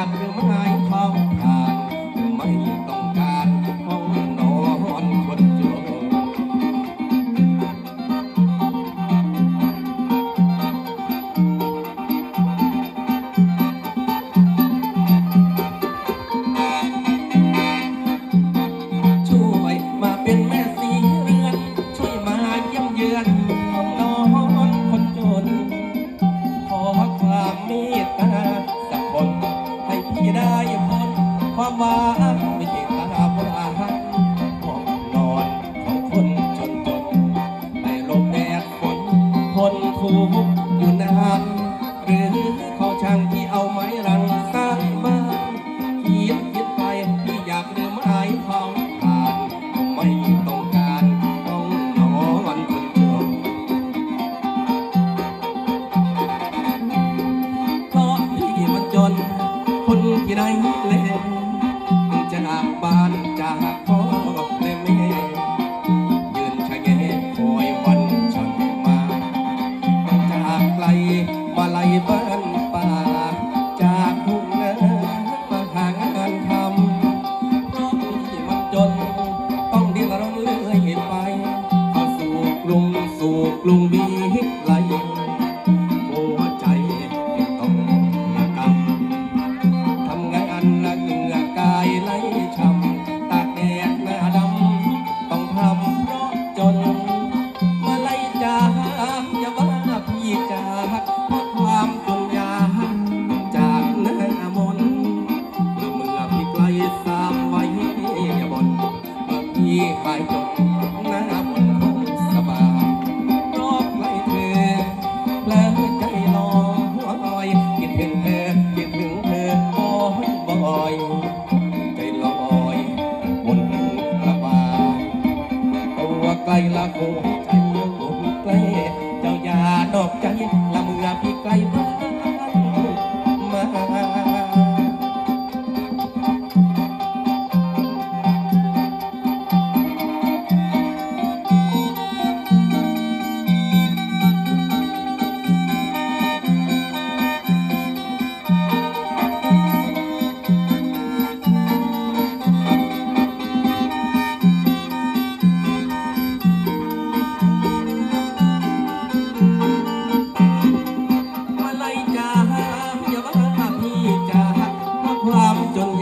ากหรือไม่เข้าท ทนทุกข์อยู่นานหรือเขาช่างที่เอาไม้รังสร้างบ้านคิดคิดไปที่อยากลืมไม้เผาผ่านไม่ต้องการต้องนอนคนเดียวเพราะพี่มันจนคนที่ได้เล่น ลละโคใจอยู่ใกล้เจ้าอย่าดอกใจละเมื่อพี่ไกล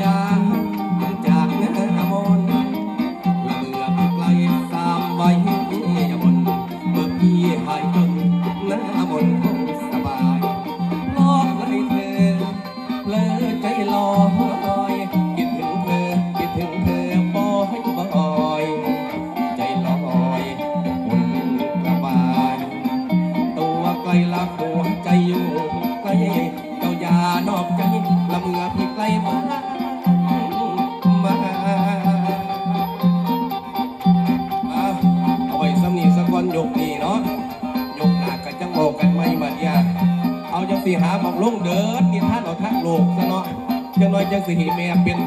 ยากจากหน้ามนละเมื่อพี่ไกลสามไว้อย่าบ่นเมื่อพี่หายจนหน้ามนคงสบายเพราะไล่เธอเพลอใจลอยคิดถึงเธอคิดถึงเธอบ่อยบ่อยใจลอยบนกระบายตัวไกลละหัวใจอยู่ใกลเจ้าอย่านอกใจละเมื่อพี่ไกลมา สีหาบอกลงเดินนี่ท่านเอาทั้งโลกซะเนาะจังน้อยจังสีแม่เป็น